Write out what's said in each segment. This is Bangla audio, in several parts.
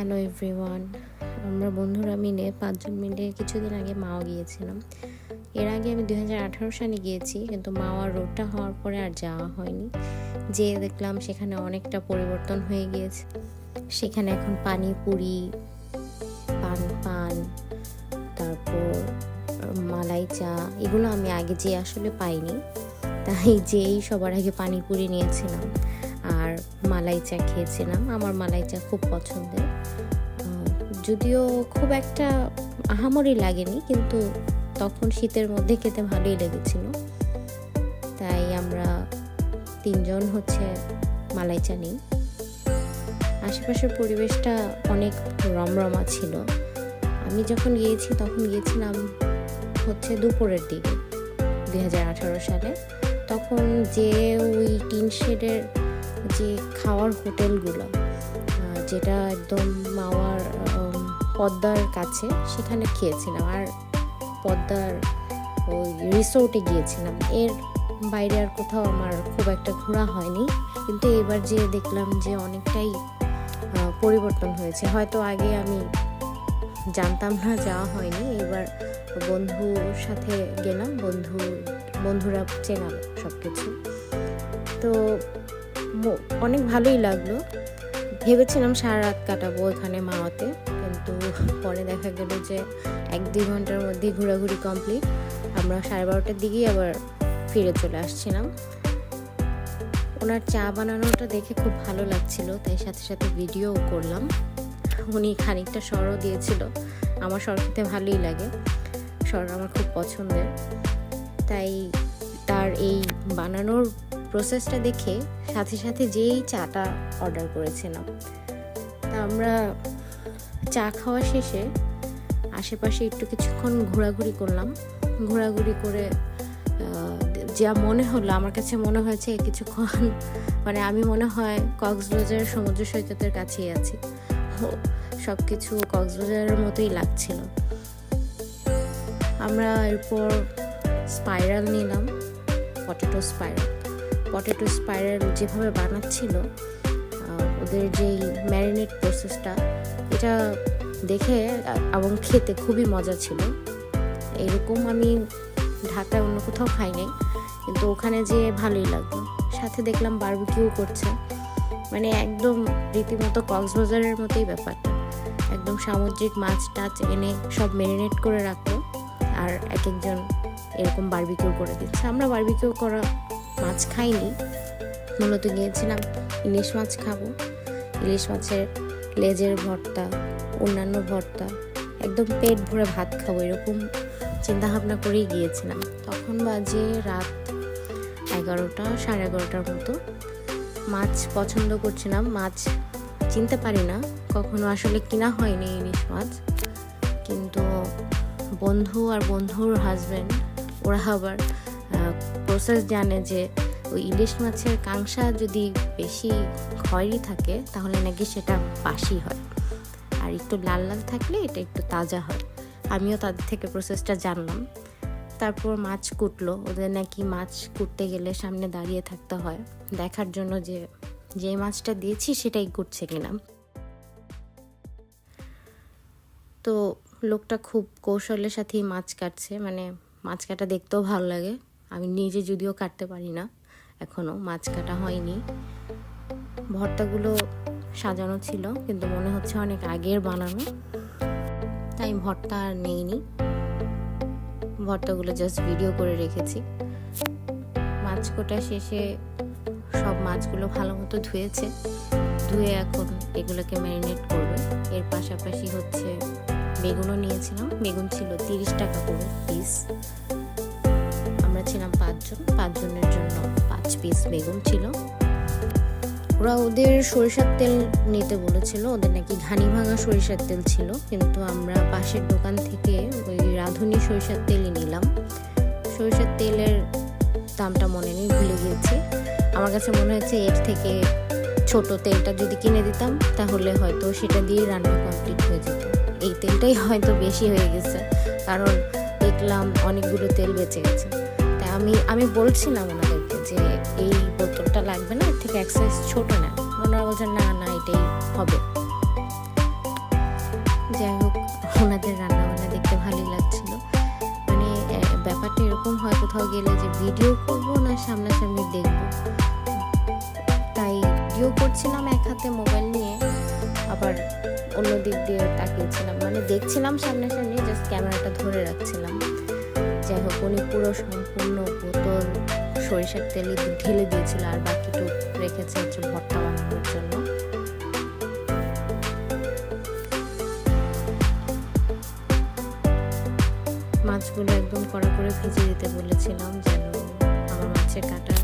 হ্যালো এভরিওয়ান, আমরা বন্ধুরা মিলে পাঁচজন মিলে কিছুদিন আগে মাও গিয়েছিলাম। এর আগে আমি দুই সালে গিয়েছি, কিন্তু মাওয়ার রোডটা হওয়ার পরে আর যাওয়া হয়নি। যেয়ে দেখলাম সেখানে অনেকটা পরিবর্তন হয়ে গিয়েছে। সেখানে এখন পানিপুরি পান পান তারপর মালাই চা, এগুলো আমি আগে যে আসলে পাইনি। তাই যেই সবার আগে পানিপুরি নিয়েছিলাম আর মালাই চা খেয়েছিলাম। আমার মালাই চা খুব পছন্দের। যদিও খুব একটা আহামরি লাগেনি, কিন্তু তখন শীতের মধ্যে খেতে ভালোই লেগেছিল। তাই আমরা তিনজন হচ্ছে মালাই চা নিই। আশেপাশের পরিবেশটা অনেক রমরমা ছিল। আমি যখন গিয়েছি, তখন গিয়েছিলাম হচ্ছে দুপুরের দিকে দু হাজার আঠারো সালে। তখন যে ওই টিন শেডের যে খাওয়ার হোটেলগুলো যেটা একদম মাওয়ার পদ্মার কাছে সেখানে খেয়েছিলাম। আর পদ্মার ওই রিসোর্টে গিয়েছিলাম। এর বাইরে আর কোথাও আমার খুব একটা ঘোরা হয়নি। কিন্তু এবার যে দেখলাম যে অনেকটাই পরিবর্তন হয়েছে। হয়তো আগে আমি জানতাম না, যাওয়া হয়নি। এবার বন্ধুর সাথে গেলাম। বন্ধু, বন্ধুরা চেনাল সব কিছু তো অনেক ভালোই লাগল। ভেবেছিলাম সারা রাত কাটাবো এখানে মাওয়াতে কিন্তু পরে দেখা গেল যে এক দুই ঘণ্টার মধ্যেই ঘোরাঘুরি কমপ্লিট আমরা সাড়ে বারোটার দিকেই আবার ফিরে চলে আসছিলাম। ওনার চা বানানোটা দেখে খুব ভালো লাগছিল, তাই সাথে সাথে ভিডিও করলাম। উনি খানিকটা স্বরও দিয়েছিল। আমার স্বর খেতে ভালোই লাগে। স্বর আমার খুব পছন্দের। তাই তার এই বানানোর প্রসেসটা দেখে সাথে সাথে যেই চাটা অর্ডার করেছিলাম, তা আমরা চা খাওয়া শেষে আশেপাশে একটু কিছুক্ষণ ঘোরাঘুরি করলাম। ঘোরাঘুরি করে যা মনে হলো, আমার কাছে মনে হয়েছে কিছুক্ষণ মানে আমি মনে হয় কক্সবাজার সমুদ্র সৈকতের কাছেই আছি। সব কিছু কক্সবাজারের মতোই লাগছিল। আমরা এরপর স্পাইরাল নিলাম পটেটো স্পাইরাল পটেটো স্পাইরাল যেভাবে বানাচ্ছিল ওদের যেই ম্যারিনেট প্রসেসটা এটা দেখে এবং খেতে খুবই মজা ছিল। এরকম আমি ঢাকায় অন্য কোথাও খাই নাই কিন্তু ওখানে যেয়ে ভালোই লাগল। সাথে দেখলাম বারবিকিউ করছে। মানে একদম রীতিমতো কক্সবাজারের মতোই ব্যাপারটা। একদম সামুদ্রিক মাছ টাছ এনে সব ম্যারিনেট করে রাখল, আর এক একজন এরকম বারবিকিউ করে দিচ্ছে। আমরা বারবিকিউ করা মাছ খাইনি। মূলত গিয়েছিলাম ইলিশ মাছ খাব। ইলিশ মাছের লেজের ভর্তা, অন্যান্য ভর্তা, একদম পেট ভরে ভাত খাব, এরকম চিন্তা ভাবনা করেই গিয়েছিলাম। তখন বাজে রাত এগারোটা, সাড়ে এগারোটার মতো। মাছ পছন্দ করছিলাম, মাছ চিনতে পারি না, কখনো আসলে কিনা হয়নি ইলিশ মাছ। কিন্তু বন্ধু আর বন্ধুর হাজব্যান্ড ওরা আবার প্রসেস জানে যে ওই ইলিশ মাছের কাংসা যদি বেশি খয়েরি থাকে, তাহলে নাকি সেটা বাসি হয়। আর একটু লাল লাল থাকলে এটা একটু তাজা হয়। আমিও তাদের থেকে প্রসেসটা জানলাম। তারপর মাছ কুটলো। ওদের নাকি মাছ কুটতে গেলে সামনে দাঁড়িয়ে থাকতে হয়। দেখার জন্য যে যে মাছটা দিয়েছি সেটাই কুটছে কিনা। তো লোকটা খুব কৌশলের সাথেই মাছ কাটছে। মানে মাছ কাটা দেখতেও ভালো লাগে। আমি নিজে যদিও কাটতে পারি না। এখনও মাছ কাটা হয়নি। ভর্তাগুলো সাজানো ছিল, কিন্তু মনে হচ্ছে অনেক আগের বানানো। তাই ভর্তা আর নেইনি। ভর্তাগুলো জাস্ট ভিডিও করে রেখেছি। মাছ কোটা শেষে সব মাছগুলো ভালো মতো ধুয়েছে। ধুয়ে এখন এগুলোকে ম্যারিনেট করবে। এর পাশাপাশি হচ্ছে বেগুনও নিয়েছিলাম। বেগুন ছিল তিরিশ টাকা করে পিস আমরা ছিলাম পাঁচজন। পাঁচজনের জন্য পাঁচ পিস বেগুন ছিল। ওরা ওদের সরিষার তেল নিতে বলেছিল, ওদের নাকি ঘানি ভাঙা সরিষার তেল ছিল। কিন্তু আমরা পাশের দোকান থেকে ওই রাঁধুনি সরিষার তেলই নিলাম। সরিষার তেলের দামটা মনে নেই, ভুলে গিয়েছি। আমার কাছে মনে হচ্ছে এর থেকে ছোট তেলটা যদি কিনে দিতাম, তাহলে হয়তো সেটা দিয়ে রান্না কমপ্লিট হয়ে যেত। এই তেলটাই হয়তো বেশি হয়ে গেছে, কারণ দেখলাম অনেকগুলো তেল বেঁচে গেছে। তাই আমি আমি বলছিলাম ওনাদেরকে যে এই বোতলটা লাগবে না ঠিক এক সাইজ ছোটো না। ওনারা বলছেন না না, এটাই হবে। যাই হোক, ওনাদের রান্না বান্না দেখতে ভালোই লাগছিল। মানে ব্যাপারটা এরকম হয় কোথাও গেলে যে ভিডিও করব না, সামনাসামনি দেখব। তাই ভিডিও করছিলাম এক হাতে মোবাইল নিয়ে, আবার অন্য দিক দিয়ে তাকিয়েছিলাম। মানে দেখছিলাম সামনাসামনি জাস্ট ক্যামেরাটা ধরে রাখছিলাম। যাই হোক, উনি পুরো সম্পূর্ণ বোতল সরিষার তেল ঢেলে দিয়েছিল আর বাকিটুকু রেখেছে হচ্ছে ভর্তা বানানোর জন্য। মাছগুলো একদম কড়া করে ভেজে দিতে বলেছিলাম যেন আমার মাছের কাটা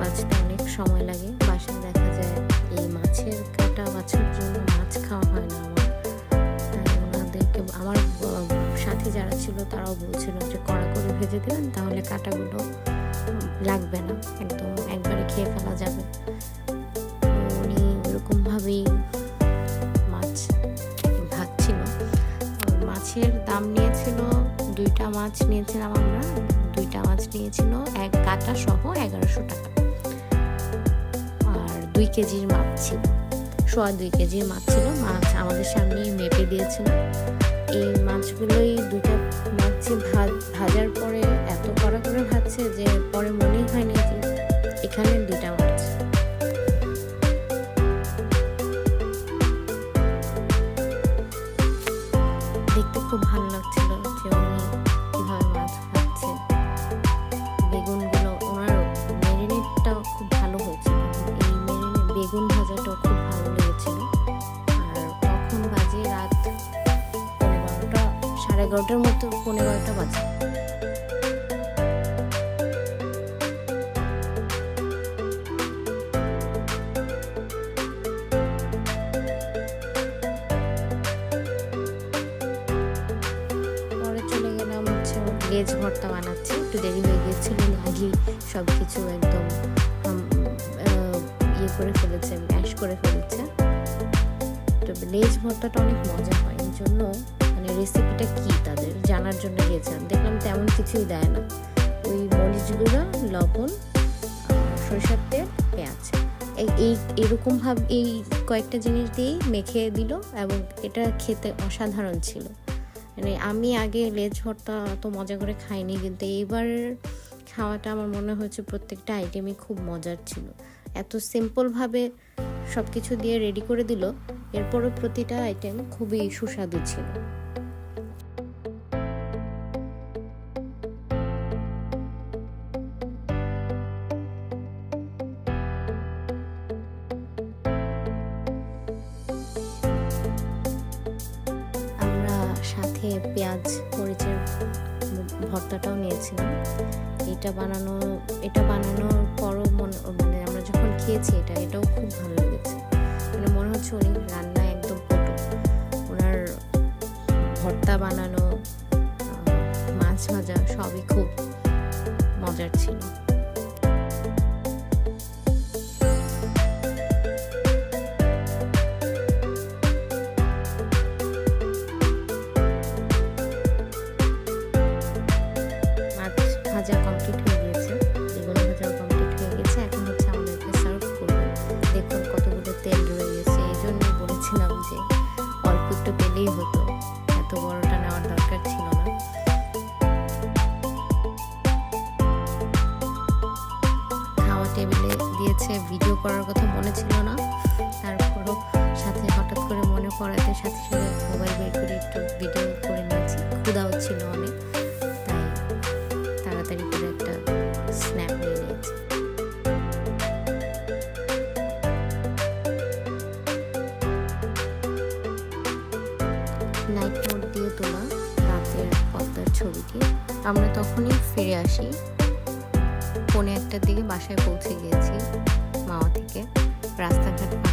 বাছতে অনেক সময় লাগে। বাসায় দেখা যায় এই মাছের কাটা বাছার জন্য মাছ খাওয়া হয় না আমার। ওনাদেরকে, আমার সাথে যারা ছিল তারাও বলছিল যে কড়া করে ভেজে দিবেন তাহলে কাটাগুলো লাগবে না, একদম একবারে খেয়ে ফেলা যাবে। উনি ওরকমভাবেই মাছ ভাজছিল। মাছের দাম নিয়েছিল, দুইটা মাছ নিয়েছিলাম আমরা, দুইটা মাছ নিয়েছিল এক কাটা সহ এগারোশো টাকা। আর দুই কেজির মাছ ছিল, সোয়া দুই কেজির মাছ ছিল, মাছ আমাদের সামনেই মেপে দিয়েছিল। এই মাছগুলোই দুইটা মাছ ভাজার পরে এত কড়া করে ভাজছে যে পরে মনেই হয়নি যে এখানে দুইটা মাছ। দেখতে খুব ভালো ভেজ ভর্তা বানাচ্ছি। একটু দেরি হয়ে গিয়েছিল আগেই সব কিছু একদম ইয়ে করে ফেলেছে, ম্যাশ করে ফেলেছে। তো লেজ ভর্তাটা অনেক মজা হয়, এই জন্য মানে রেসিপিটা কি তাদের জানার জন্য গিয়েছিলাম। দেখলাম তেমন কিছুই দেয় না। ওই মরিচগুলো লবণ সরিষার তেল, পেঁয়াজ। এই এরকমভাবে এই কয়েকটা জিনিস দিয়েই মেখে দিল এবং এটা খেতে অসাধারণ ছিল। মানে আমি আগে লেজ ভর্তা অত মজা করে খাইনি, কিন্তু এইবার খাওয়াটা আমার মনে হয়েছে প্রত্যেকটা আইটেমই খুব মজার ছিল। এত সিম্পলভাবে সব কিছু দিয়ে রেডি করে দিল, এরপরও প্রতিটা আইটেম খুবই সুস্বাদু ছিল। সাথে পেঁয়াজ, মরিচের ভর্তাটাও নিয়েছিলাম। এটা বানানো, এটা বানানোর পরও মনে মানে আমরা যখন খেয়েছি এটা, এটাও খুব ভালো লেগেছে। মানে মনে হচ্ছে উনি রান্না একদম পটু। ওনার ভর্তা বানানো মাছ ভাজা সবই খুব মজার ছিল। আমরা তখনই ফিরে আসি। পৌনে একটার দিকে বাসায় পৌঁছে গিয়েছি মাওয়া থেকে। রাস্তাঘাট